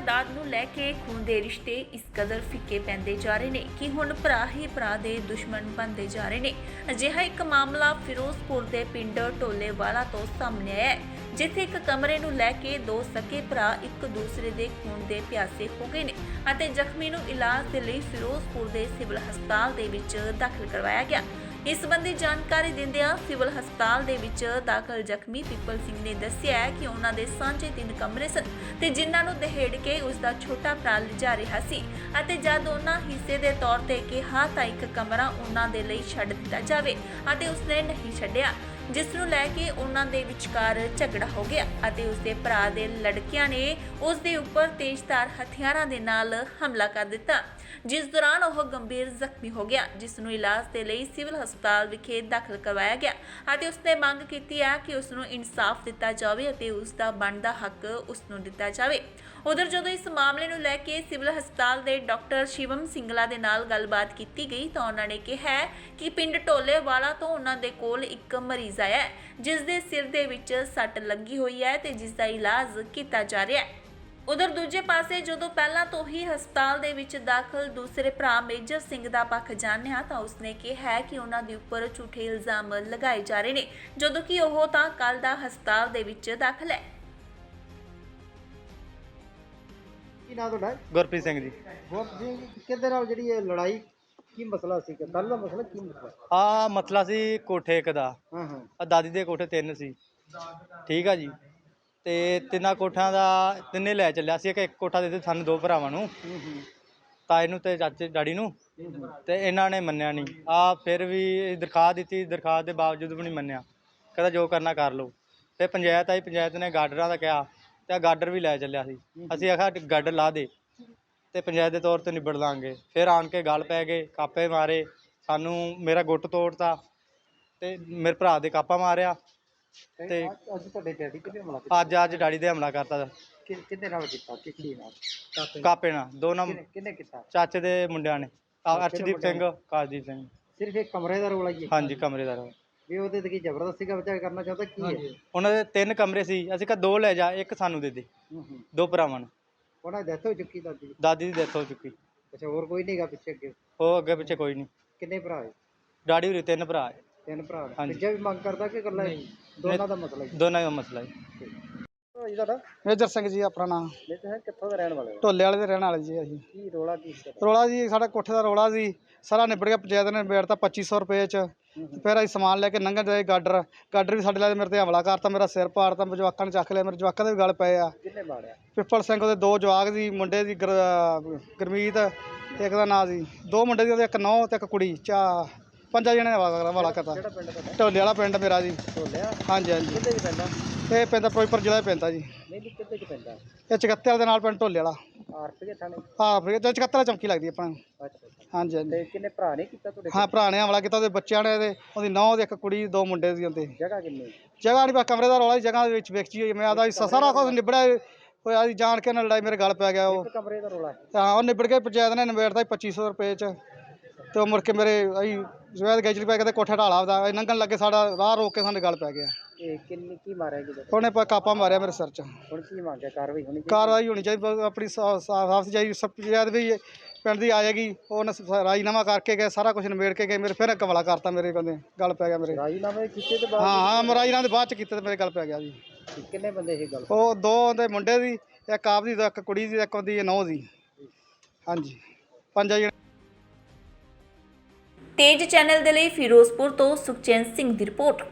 ਜਾਇਦਾਦ ਨੂੰ ਲੈ ਕੇ ਖੂਨ ਦੇ ਰਿਸ਼ਤੇ ਇਸ ਕਦਰ ਫਿੱਕੇ ਪੈਂਦੇ ਜਾ ਰਹੇ ਨੇ। ਕਿ ਹੁਣ ਭਰਾ ਹੀ ਭਰਾ ਦੇ ਦੁਸ਼ਮਣ ਬਣਦੇ ਜਾ ਰਹੇ ਨੇ? ਅਜਿਹਾ ਇੱਕ ਮਾਮਲਾ ਫਿਰੋਜ਼ਪੁਰ ਦੇ ਪਿੰਡ ਟੋਲੇਵਾਲਾ ਤੋਂ ਸਾਹਮਣੇ ਆਇਆ ਹੈ, ਜਿੱਥੇ ਇੱਕ ਕਮਰੇ ਨੂੰ ਲੈ ਕੇ ਦੋ ਸਕੇ ਭਰਾ ਇੱਕ ਦੂਸਰੇ ਦੇ ਖੂਨ ਦੇ ਪਿਆਸੇ ਹੋ ਗਏ ਨੇ ਅਤੇ ਜ਼ਖਮੀ ਨੂੰ ਇਲਾਜ ਦੇ ਲਈ ਫਿਰੋਜ਼ਪੁਰ ਦੇ ਸਿਵਲ ਹਸਪਤਾਲ ਦੇ ਵਿੱਚ ਦਾਖਲ ਕਰਵਾਇਆ ਗਿਆ। ਇਸ ਸੰਬੰਧੀ ਜਾਣਕਾਰੀ ਦਿੰਦਿਆਂ ਸਿਵਲ ਹਸਪਤਾਲ ਦੇ ਵਿੱਚ ਦਾਖਲ ਜ਼ਖਮੀ ਪਿੱਪਲ ਸਿੰਘ ਨੇ ਦੱਸਿਆ ਕਿ ਉਹਨਾਂ ਦੇ ਸਾਂਝੇ ਤਿੰਨ ਕਮਰੇ ਸਨ ਤੇ ਜਿਨ੍ਹਾਂ ਨੂੰ ਦਹੇੜ ਕੇ ਉਸ ਦਾ ਛੋਟਾ ਭਰਾ ਲਿਜਾ ਰਿਹਾ ਸੀ ਅਤੇ ਜਦ ਉਹਨਾਂ ਹਿੱਸੇ ਦੇ ਤੌਰ ਤੇ ਕਿਹਾ ਤਾਂ ਇੱਕ ਕਮਰਾ ਉਹਨਾਂ ਦੇ ਲਈ ਛੱਡ ਦਿੱਤਾ ਜਾਵੇ ਅਤੇ ਉਸਨੇ ਨਹੀਂ ਛੱਡਿਆ। ਜਿਸ ਨੂੰ ਲੈ ਕੇ ਉਹਨਾਂ ਦੇ ਵਿਚਕਾਰ ਝਗੜਾ ਹੋ ਗਿਆ ਅਤੇ ਉਸਦੇ ਭਰਾ ਦੇ ਲੜਕਿਆਂ ਨੇ ਉਸ ਦੇ ਉੱਪਰ ਤੇਜ਼ਧਾਰ ਹਥਿਆਰਾਂ ਦੇ ਨਾਲ ਹਮਲਾ ਕਰ ਦਿੱਤਾ, ਜਿਸ ਦੌਰਾਨ ਉਹ ਗੰਭੀਰ ਜ਼ਖਮੀ ਹੋ ਗਿਆ ਜਿਸ ਨੂੰ ਇਲਾਜ ਦੇ ਲਈ ਸਿਵਲ ਹਸਪਤਾਲ ਵਿਖੇ ਦਾਖਲ ਕਰਵਾਇਆ ਗਿਆ ਅਤੇ ਉਸਨੇ ਮੰਗ ਕੀਤੀ ਹੈ ਕਿ ਉਸ ਨੂੰ ਇਨਸਾਫ ਦਿੱਤਾ ਜਾਵੇ ਅਤੇ ਉਸ ਦਾ ਬਣਦਾ ਹੱਕ ਉਸ ਨੂੰ ਦਿੱਤਾ ਜਾਵੇ। ਉਧਰ ਜਦੋਂ ਇਸ ਮਾਮਲੇ ਨੂੰ ਲੈ ਕੇ ਸਿਵਲ ਹਸਪਤਾਲ ਦੇ ਡਾਕਟਰ ਸ਼ਿਵਮ ਸਿੰਗਲਾ ਦੇ ਨਾਲ ਗੱਲਬਾਤ ਕੀਤੀ ਗਈ ਤਾਂ ਉਹਨਾਂ ਨੇ ਕਿਹਾ ਕਿ ਪਿੰਡ ਢੋਲੇਵਾਲਾ ਤੋਂ ਉਹਨਾਂ ਦੇ ਕੋਲ ਇੱਕ ਮਰੀਜ਼ ਆਇਆ ਹੈ ਜਿਸ ਦੇ ਸਿਰ ਦੇ ਵਿੱਚ ਸੱਟ ਲੱਗੀ ਹੋਈ ਹੈ ਤੇ ਜਿਸ ਦਾ ਇਲਾਜ ਕੀਤਾ ਜਾ ਰਿਹਾ ਹੈ। ਉਧਰ ਦੂਜੇ ਪਾਸੇ ਜਦੋਂ ਪਹਿਲਾਂ ਤੋਂ ਹੀ ਹਸਪਤਾਲ ਦੇ ਵਿੱਚ ਦਾਖਲ ਦੂਸਰੇ ਭਰਾ ਮੇਜਰ ਸਿੰਘ ਦਾ ਪੱਖ ਜਾਣਿਆ ਤਾਂ ਉਸਨੇ ਕਿਹਾ ਕਿ ਉਹਨਾਂ ਦੇ ਉੱਪਰ ਝੂਠੇ ਇਲਜ਼ਾਮ ਲਗਾਏ ਜਾ ਰਹੇ ਨੇ ਜਦੋਂ ਕਿ ਉਹ ਤਾਂ ਕੱਲ ਦਾ ਹਸਪਤਾਲ ਦੇ ਵਿੱਚ ਦਾਖਲ ਹੈ। ਕੀ ਨਾਂ ਤੁਹਾਡਾ? ਗੁਰਪ੍ਰੀਤ ਸਿੰਘ ਜੀ। ਗੁਰਪ੍ਰੀਤ ਸਿੰਘ ਜੀ ਕਿਹਦੇ ਨਾਲ ਜਿਹੜੀ ਇਹ ਲੜਾਈ? ਕੀ ਮਸਲਾ ਸੀ ਕੱਲ ਦਾ ਮਸਲਾ ਕੀ ਮਸਲਾ? ਆ ਮਸਲਾ ਸੀ ਕੋਠੇ ਇੱਕ ਦਾ। ਹਾਂ ਹਾਂ। ਆ ਦਾਦੀ ਦੇ ਕੋਠੇ ਤਿੰਨ ਸੀ। ਠੀਕ ਆ ਜੀ। ਤੇ ਤਿੰਨਾਂ ਕੋਠਾਂ ਦਾ ਤਿੰਨੇ ਲੈ ਚੱਲਿਆ ਸੀ। ਕਿ ਇੱਕ ਕੋਠਾ ਦੇ ਦਿੱਤੇ ਸਾਨੂੰ ਦੋ ਭਰਾਵਾਂ ਨੂੰ। ਹੂੰ ਹੂੰ। ਤਾਏ ਨੂੰ ਤੇ ਚਾਚੇ ਡੈਡੀ ਨੂੰ। ਹੂੰ, ਹੂੰ। ਤੇ ਇਹਨਾਂ ਨੇ ਮੰਨਿਆ ਨਹੀਂ ਆ ਫਿਰ ਵੀ ਦਰਖਾਸਤ ਦਿੱਤੀ। ਦਰਖਾਸਤ ਦੇ ਬਾਵਜੂਦ ਵੀ ਨਹੀਂ ਮੰਨਿਆ। ਕਹਿੰਦਾ ਜੋ ਕਰਨਾ ਕਰ ਲਓ। ਤੇ ਪੰਚਾਇਤ ਆਈ। ਪੰਚਾਇਤ ਨੇ ਗਾਰਡਰਾਂ ਦਾ ਕਿਹਾ। ਤੇ ਆਹ ਗਾਰਡਰ ਵੀ ਲੈ ਚੱਲਿਆ ਸੀ। ਅਸੀਂ ਆਖਿਆ ਗਾਰਡਰ ਲਾ ਦੇ। ਤੇ ਪੰਚਾਇਤ ਦੇ ਤੌਰ ਤੇ ਨਿਬੜ ਲਾਂਗੇ। ਫਿਰ ਆਣ ਕੇ ਗੱਲ ਪੈ ਗਏ ਕਾਪੇ ਮਾਰੇ ਸਾਨੂੰ ਮੇਰਾ ਗੁੱਟ ਤੋੜਤਾ ਤੇ ਮੇਰੇ ਭਰਾ ਦੇ ਕਾਪਾ ਮਾਰਿਆ ਤੇ ਅੱਜ- ਅੱਜ ਤੁਹਾਡੇ ਡੈਡੀ ਕਿਹਦੇ ਹਮਲਾ ਕੀਤਾ? ਅੱਜ ਅੱਜ ਡੈਡੀ ਦੇ ਹਮਲਾ ਕਰਤਾ। ਕਿ- ਕਿਹਦੇ ਨਾਲ ਕੀਤਾ? ਚੀਜ਼ ਨਾਲ? ਕਾਪੇ ਕਾਪੇ ਨਾਲ ਦੋਨਾਂ ਕਿਹਨੇ ਕਿਹਨੇ ਕੀਤਾ? ਚਾਚੇ ਦੇ ਮੁੰਡਿਆਂ ਨੇ। ਆ ਅਰਸ਼ਦੀਪ ਸਿੰਘ ਕਾਜਦੀਪ ਸਿੰਘ। ਸਿਰਫ ਇੱਕ ਕਮਰੇ ਦਾ ਰੋਲਾ ਹੀ ਹੈ ਹਾਂਜੀ ਕਮਰੇ ਦਾ ਰੋ ਵੀ ਉਹਦੇ ਤੇ ਕੀ ਜ਼ਬਰਦਸਤੀ ਦਾ ਵਿਚਾਰ ਕਰਨਾ ਚਾਹੁੰਦਾ ਕੀ ਹੈ? ਉਹਨਾਂ ਦੇ ਤਿੰਨ ਕਮਰੇ ਸੀ। ਅਸੀਂ ਕਿਹਾ ਦੋ ਲੈ ਜਾ ਇੱਕ ਸਾਨੂੰ ਦੇ ਦੇ। ਹੂੰ ਹੂੰ। ਦੋ ਭਰਾਵਾਂ ਨੂੰ। ਉਹਨਾਂ ਦੀ ਡੈਥ ਹੋ ਚੁੱਕੀ ਦਾਦੀ ਦੀ? ਦਾਦੀ ਦੀ ਡੈਥ ਹੋ ਚੁੱਕੀ। ਅੱਛਾ ਹੋਰ ਕੋਈ ਨਹੀਂਗਾ ਪਿੱਛੇ ਅੱਗੇ? ਉਹ ਅੱਗੇ ਪਿੱਛੇ ਕੋਈ ਨਹੀਂ। ਕਿੰਨੇ ਭਰਾ ਹੈ? ਡਾੜੀ ਹੋਰੀ ਤਿੰਨ ਭਰਾ ਹੈ। ਤਿੰਨ ਭਰਾ ਨੇ। ਹਾਂਜੀ। ਤੀਜਾ ਵੀ ਮੰਗ ਕਰਦਾ ਕਿ ਇਕੱਲਾ ਹੀ? ਦੋਨਾਂ ਦਾ ਮਸਲਾ ਹੀ। ਦੋਨਾਂ ਦਾ ਮਸਲਾ ਹੈ। ਜੀ ਤੁਹਾਡਾ? ਮੇਜਰ ਸਿੰਘ ਜੀ ਆਪਣਾ ਨਾਮ। ਮੈਂ ਤਾਂ ਕਿੱਥੋਂ ਦਾ ਰਹਿਣ ਵਾਲੇ ਹੋ? ਢੋਲੇ ਵਾਲੇ ਦੇ ਰਹਿਣ ਵਾਲੇ ਜੀ ਅਸੀਂ। ਕੀ ਰੋਲਾ ਕੀ ਸੀ ਰੋਲਾ ਜੀ ਸਾਡਾ ਕੋਠੇ ਦਾ ਰੋਲਾ ਸੀ। ਸਾਰਾ ਨਿਬੜ ਗਿਆ ਪੰਚਾਇਤ ਨੇ ਨਿਬੇੜਤਾ 2500 ਰੁਪਏ ਚ। ਫਿਰ ਅਸੀਂ ਸਮਾਨ ਲੈ ਕੇ ਲੰਘਣ ਜਾਏ ਗਾਡਰ। ਗਾਡਰ ਵੀ ਸਾਡੇ ਲੈ ਮੇਰੇ ਤੇ ਹਮਲਾ ਕਰਤਾ ਮੇਰਾ ਸਿਰ ਪਾੜਤਾ ਮੇਰੇ ਜਵਾਕਾਂ ਨੇ ਚੱਕ ਲਿਆ ਮੇਰੇ ਜਵਾਕਾਂ ਦੇ ਵੀ ਗਲ ਪਏ ਆ। ਕਿੰਨੇ ਮਾਰਿਆ? ਪਿੱਪਲ ਸਿੰਘ ਉਹਦੇ ਦੋ ਜਵਾਕ ਸੀ ਮੁੰਡੇ ਦੀ ਗੁਰ- ਗੁਰਮੀਤ ਤੇ ਇੱਕ ਦਾ ਨਾਂ ਸੀ। ਦੋ ਮੁੰਡੇ ਦੀ ਇੱਕ ਨੌ ਤੇ ਇੱਕ ਕੁੜੀ ਚਾ ਪੰਜਾਂ ਜਣੇ ਦਾ ਹਮਲਾ ਕਰਤਾ ਕਿਹੜਾ ਪਿੰਡ ਤੁਹਾਡਾ? ਢੋਲੇ ਵਾਲਾ ਪਿੰਡ ਮੇਰਾ ਜੀ। ਢੋਲਿਆ? ਹਾਂਜੀ ਹਾਂਜੀ। ਕਿੱਥੇ ਚ ਪੈਂਦਾ? ਇਹ ਪੈਂਦਾ ਫਿਰੋਜ਼ਪੁਰ ਜ਼ਿਲ੍ਹਾ ਪੈਂਦਾ ਜੀ। ਨਹੀਂ ਕਿੱਥੇ ਚ ਪੈਂਦਾ? ਇਹ ਚਕੱਤੇ ਵਾਲੇ ਦੇ ਨਾਲ ਪਿੰਡ ਢੋਲੇ ਵਾਲਾ। ਆਰਪ ਦੇ ਥਾਣੇ ਫਿਰ ਚਕੱਤੇ ਵਾਲਾ ਚੌਂਕੀ ਲੱਗਦੀ ਆਪਾਂ ਨੂੰ। ਅੱਛਾ। ਹਾਂਜੀ ਹਾਂਜੀ। ਤੇ ਕਿੰਨੇ ਭਰਾ ਨੇ ਕੀਤਾ ਤੁਹਾਡੇ ਹਾਂ ਭਰਾ ਨੇ ਹਮਲਾ ਕੀਤਾ ਉਹਦੇ ਬੱਚਿਆਂ ਨੇ ਤੇ ਉਹਦੀ ਨੌਂ ਦੇ ਇੱਕ ਕੁੜੀ ਦੋ ਮੁੰਡੇ ਸੀ ਉਹਦੇ। ਜਗ੍ਹਾ ਕਿੰਨੀ ਜਗ੍ਹਾ ਨਹੀਂ ਬਸ ਕਮਰੇ ਦਾ ਰੌਲਾ ਸੀ ਜਗ੍ਹਾ ਦੇ ਵਿੱਚ ਵੇਖੀ ਹੋਈ ਮੈਂ ਆਦਾ ਸਾਰਾ ਕੁਝ ਨਿਬੜਿਆ ਹੋਇਆ ਸੀ ਜਾਣ ਕੇ ਨਾਲ ਲੜਾਈ ਮੇਰੇ ਗਲ ਪੈ ਗਿਆ ਉਹ। ਇੱਕ ਕਮਰੇ ਦਾ ਰੋਲਾ ਹੈ? ਤੇ ਹਾਂ ਉਹ ਨਿਬੜ ਕੇ ਪੰਚਾਇਤ ਨੇ ਨਿਬੇੜਦਾ ਸੀ 2500 ਰੁਪਏ ਚ। ਤੇ ਉਹ ਮੁੜ ਕੇ ਮੇਰੇ ਅਸੀਂ ਸਵੇਰ ਗੈਜਲੀ ਪੈ ਕੇ ਤੇ ਕੋਠਾ ਢਾਲਾ ਉਹਦਾ ਇਹ ਲੰਘਣ ਲੱਗੇ ਸਾਡਾ ਰਾਹ ਰੋਕ ਕੇ ਸਾਡੇ ਗਲ ਪੈ ਗਿਆ। ਇਹ ਕਿੰਨੀ ਕੀ ਮਾਰਿਆ ਕਿਦੋਂ ਉਹਨੇ ਪਾ ਕਾਪਾ ਮਾਰਿਆ ਮੇਰੇ ਸਿਰ ਚ। ਹੁਣ ਕੀ ਮੰਗਿਆ ਕਾਰਵਾਈ ਹੋਣੀ ਚਾਹੀਦੀ? ਕਾਰਵਾਈ ਹੋਣੀ ਚਾਹੀਦੀ ਬਸ ਆਪਣੀ ਸਾਫ਼ ਸਜਾਈ ਸਭ ਪੰਚਾਇਤ ਵੀ ਪਿੰਡ ਦੀ ਆ ਜਾਏਗੀ ਉਹਨੇ ਰਾਜੀਨਾਮਾ ਕਰਕੇ ਗਏ ਸਾਰਾ ਕੁਝ ਨਿਬੇੜ ਕੇ ਗਏ ਮੇਰੇ ਫਿਰ ਕਮਲਾ ਕਰਤਾ ਮੇਰੇ ਬੰਦੇ ਗਲ ਪੈ ਗਿਆ ਮੇਰੇ। ਹਾਂ ਰਾਜੀਨਾਮੇ ਕੀਤੇ ਤੇ ਬਾਅਦ ਹਾਂ ਮਰਾਜੀਨਾਮੇ ਦੇ ਬਾਅਦ ਚ ਕੀਤੇ ਤੇ ਮੇਰੇ ਗਲ ਪੈ ਗਿਆ ਜੀ। ਕਿੰਨੇ ਬੰਦੇ ਇਹ ਗੱਲ? ਉਹ ਦੋ ਦੇ ਮੁੰਡੇ ਦੀ ਇੱਕ ਆਪ ਦੀ ਇੱਕ ਕੁੜੀ ਦੀ ਇੱਕ ਉਹਦੀ ਨੌ ਦੀ। ਹਾਂਜੀ ਪੰਜਾਂ ਜਣੇ ਤੇਜ ਚੈਨਲ ਦੇ ਲਈ ਫਿਰੋਜ਼ਪੁਰ ਤੋਂ ਸੁਖਚੈਨ ਸਿੰਘ ਦੀ ਰਿਪੋਰਟ।